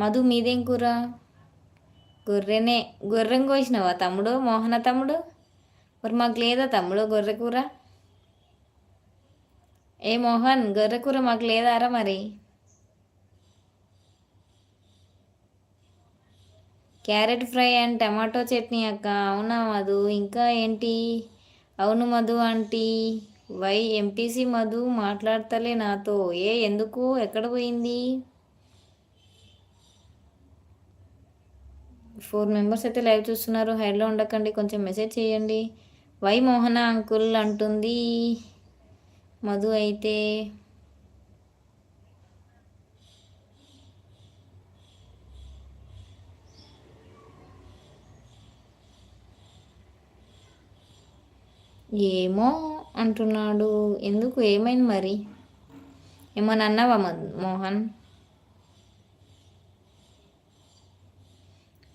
మధు మీదేం కూర? గొర్రెనే. గొర్రెం కోసినావా తమ్ముడు? మోహన తమ్ముడు? మరి మాకు లేదా తమ్ముడు గొర్రె కూర? ఏ మోహన్ గొర్రె కూర మాకు లేదారా మరి? Carrot fry and tomato chutney అక్క. అవునా మధు? ఇంకా ఏంటి? అవును Madhu aunty. Why MPC Madhu మాట్లాడతలే నాతో. ఏ ఎందుకు? ఎక్కడ పోయింది? ఫోర్ మెంబర్స్ అయితే లైవ్ చూస్తున్నారు. హైడ్లో ఉండకండి కొంచెం మెసేజ్ చేయండి. వై మోహన అంకుల్ అంటుంది. మధు అయితే ఏమో అంటున్నాడు. ఎందుకు? ఏమైంది మరి? ఏమని అన్నావా మోహన్?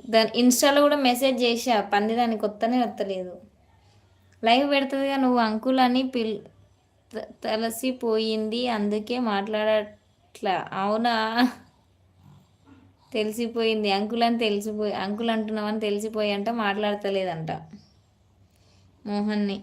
దాని ఇన్స్టాలో కూడా మెసేజ్ చేసా పంది దానికి కొత్తనే వస్తలేదు లైవ్ పెడుతుందిగా నువ్వు అంకుల్ అని పిల్ తలసిపోయింది అందుకే మాట్లాడట్లా. అవునా? తెలిసిపోయింది. అంకుల్ అని తెలిసిపోయి అంకుల్ అంటున్నామని తెలిసిపోయి అంట మాట్లాడతలేదంట. మోహన్ని.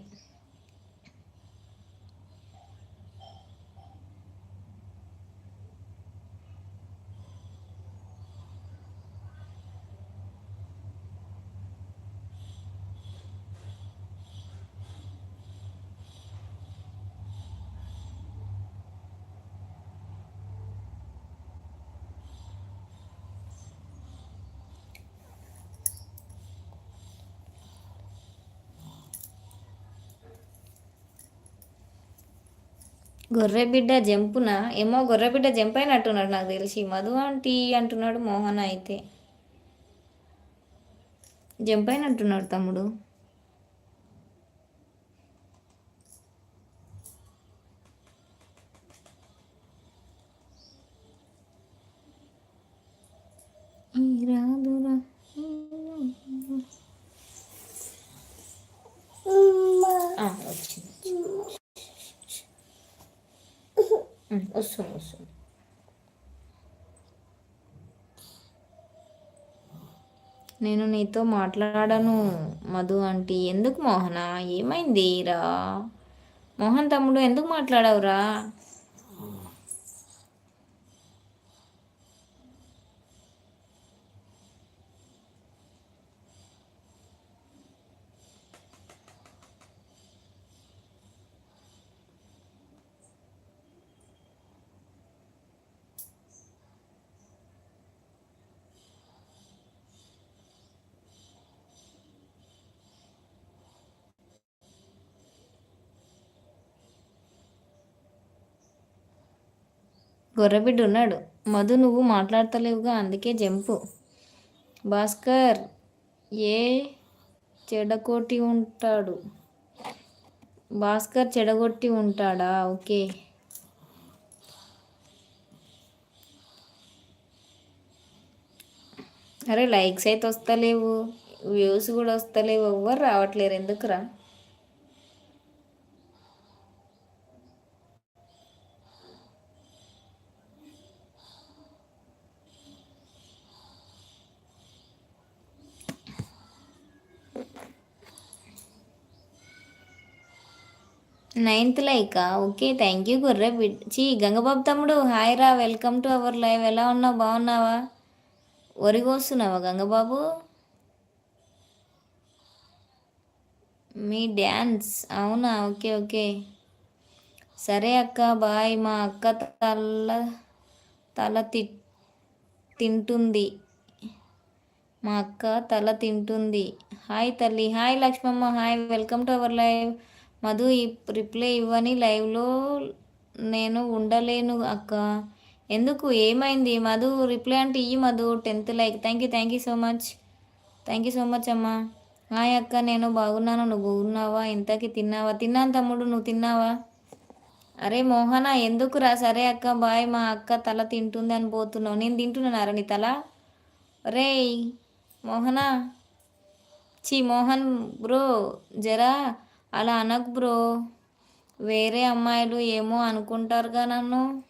గొర్రెబిడ్డ జంపున ఏమో గొర్రెబిడ్డ జంప్ అయినట్టున్నాడు నాకు తెలిసి. మధు ఆంటీ అంటున్నాడు మోహన్ అయితే. జంప్ అయినట్టున్నాడు తమ్ముడు. వస్తుంది వస్తుంది. నేను నీతో మాట్లాడను మధు అంటే ఎందుకు మోహన? ఏమైంది రా? మోహన్ తమ్ముడు ఎందుకు మాట్లాడవురా? గొర్రెబిడ్డ ఉన్నాడు మధు నువ్వు మాట్లాడతలేవుగా అందుకే జంపు. భాస్కర్ ఏ చెడగొట్టి ఉంటాడు? భాస్కర్ చెడగొట్టి ఉంటాడా? ఓకే. అరే లైక్స్ అయితే వస్తలేవు. వ్యూస్ కూడా వస్తలేవు. ఎవ్వరు రావట్లేరు. ఎందుకురా? Ninth like? Okay thank you గుర్ర చీ గంగబాబు తమ్ముడు హాయ్ రా వెల్కమ్ టు అవర్ లైవ్ ఎలా ఉన్నావు? బాగున్నావా? ఒరిగోస్తున్నావా గంగబాబు? మీ డ్యాన్స్ అవునా? Okay okay. సరే అక్క బాయ్. మా అక్క తల తల తి తింటుంది. మా అక్క తల తింటుంది. హాయ్ తల్లి. Hi Lakshmamma. Hi welcome to our live Madhu ఈ రిప్లై ఇవ్వని లైవ్లో నేను ఉండలేను అక్క. ఎందుకు? ఏమైంది? మధు రిప్లై అంటే ఇయ్యి Madhu. Tenth like. Thank you thank you so much. Thank you so much అమ్మా. హాయ్ అక్క నేను బాగున్నాను. నువ్వు బాగున్నావా? ఇంతకి తిన్నావా? తిన్నాను తమ్ముడు నువ్వు తిన్నావా? అరే మోహన ఎందుకు రా సరే అక్క బాయ్. మా అక్క తల తింటుంది అని పోతున్నావు. నేను తింటున్నాను నీ తల? రే మోహన. చీ మోహన్ బ్రో జరా. అలా అనకు బ్రో. వేరే అమ్మాయిలు ఏమో అనుకుంటారుగా నన్ను.